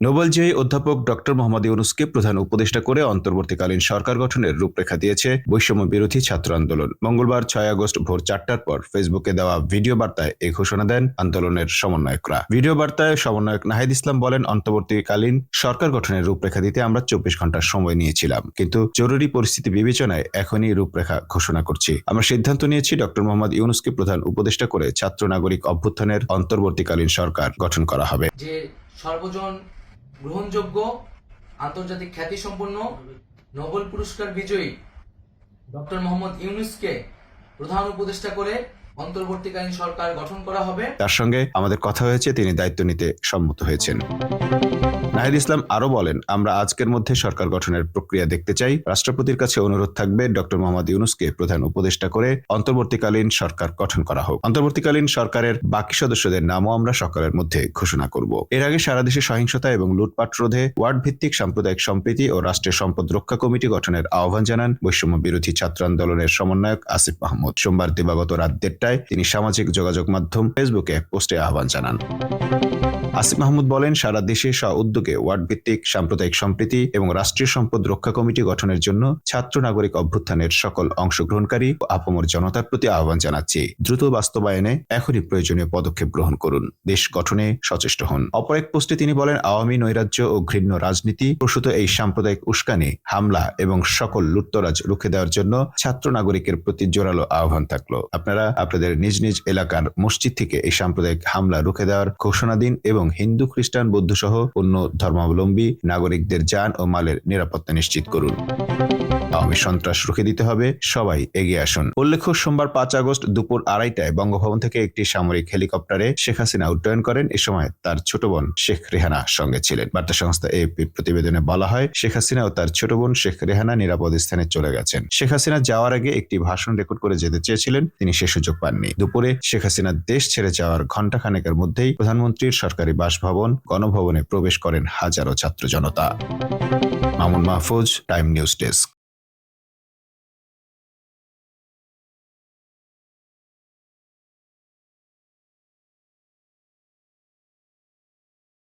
নোবেলজয়ী অধ্যাপক ডক্টর মোহাম্মদ ইউনুসকে প্রধান উপদেষ্টা করে অন্তর্বর্তীকালীন সরকার গঠনের রূপরেখা দিয়েছে বৈষম্য বিরোধী ছাত্র আন্দোলন। মঙ্গলবার ছয় আগস্ট ভোর চারটার পর ফেসবুকে দেওয়া ভিডিও বার্তায় এই ঘোষণা দেন আন্দোলনের সমন্বয়করা। ভিডিও বার্তায় সমন্বয়ক নাহিদ ইসলাম বলেন, অন্তর্বর্তীকালীন সরকার গঠনের রূপরেখা দিতে আমরা চব্বিশ ঘণ্টার সময় নিয়েছিলাম, কিন্তু জরুরি পরিস্থিতি বিবেচনায় এখনই রূপরেখা ঘোষণা করছি। আমরা সিদ্ধান্ত নিয়েছি ডক্টর মোহাম্মদ ইউনুসকে প্রধান উপদেষ্টা করে ছাত্র নাগরিক অভ্যুত্থানের অন্তর্বর্তীকালীন সরকার গঠন করা হবে। সর্বজন গ্রহণযোগ্য আন্তর্জাতিক খ্যাতিসম্পন্ন নোবেল পুরস্কার বিজয়ী ডক্টর মোহাম্মদ ইউনুসকে প্রধান উপদেষ্টা করে অন্তর্বর্তীকালীন সরকার গঠন করা হবে। তার সঙ্গে আমাদের কথা হয়েছে, তিনি দায়িত্ব নিতে সম্মত হয়েছেন। নাহিদ ইসলাম আরও বলেন, আমরা আজকের মধ্যে সরকার গঠনের প্রক্রিয়া দেখতে চাই। রাষ্ট্রপতির কাছে অনুরোধ থাকবে, ডক্টর মোহাম্মদ ইউনুসকে প্রধান উপদেষ্টা করে অন্তর্বর্তীকালীন সরকার গঠন করা হোক। অন্তর্বর্তীকালীন সরকারের বাকি সদস্যদের নামও আমরা সকালের মধ্যে ঘোষণা করব। এর আগে সারা দেশে সহিংসতা এবং লুটপাট রোধে ওয়ার্ড ভিত্তিক সাম্প্রদায়িক সম্প্রীতি ও রাষ্ট্রের সম্পদ রক্ষা কমিটি গঠনের আহ্বান জানান বৈষম্য বিরোধী ছাত্র আন্দোলনের সমন্বয়ক আসিফ মাহমুদ। সোমবার দিবাগত রাত দেড়টায় তিনি সামাজিক যোগাযোগ মাধ্যম ফেসবুকে পোস্টে আহ্বান জানান। আসিফ মাহমুদ বলেন, সারা দেশে স্ব উদ্যোগে ওয়ার্ড ভিত্তিক সাম্প্রদায়িক সম্প্রীতি এবং রাষ্ট্রীয় সম্পদ রক্ষা কমিটি গঠনের জন্য ছাত্র নাগরিক অভ্যুত্থানের সকল অংশগ্রহণকারী ও আপামর জনতার প্রতি আহ্বান জানাচ্ছি। দ্রুত বাস্তবায়নে এখনই প্রয়োজনীয় পদক্ষেপ গ্রহণ করুন। দেশ গঠনে সচেষ্ট হন। অপর এক পোস্টে তিনি বলেন, আওয়ামী নৈরাজ্য ও ঘৃণ্য রাজনীতি প্রসূত এই সাম্প্রদায়িক উস্কানি, হামলা এবং সকল লুটতরাজ রুখে দেওয়ার জন্য ছাত্র নাগরিকের প্রতি জোরালো আহ্বান থাকল। আপনারা আপনাদের নিজ নিজ এলাকার মসজিদ থেকে এই সাম্প্রদায়িক হামলা রুখে দেওয়ার ঘোষণা দিন এবং হিন্দু, খ্রিস্টান বৌদ্ধ সহ অন্য ধর্মাবলম্বী নাগরিকদের যান ও মালের নিরাপত্তা নিশ্চিত করুন। সন্ত্রাস রুখে দিতে হবে, সবাই এগিয়ে আসুন। উল্লেখ্য, সোমবার পাঁচ আগস্ট দুপুর আড়াইটায় বঙ্গভবন থেকে একটি সামরিক হেলিকপ্টারে শেখ হাসিনা উড্ডয়ন করেন। এ সময় তার ছোট বোন শেখ রেহানা সঙ্গে ছিলেন। বার্তা সংস্থা এপি প্রতিবেদনে বলা হয়, শেখ হাসিনা ও তার ছোট বোন শেখ রেহানা নিরাপদ স্থানে চলে গেছেন। শেখ হাসিনা যাওয়ার আগে একটি ভাষণ রেকর্ড করে যেতে চেয়েছিলেন, তিনি সে সুযোগ পাননি। দুপুরে শেখ হাসিনা দেশ ছেড়ে যাওয়ার ঘণ্টা খানেকের মধ্যেই প্রধানমন্ত্রীর সরকারি বাসভবন গণভবনে প্রবেশ করেন হাজারো ছাত্র জনতা। Mamun Mahfuz time news desk.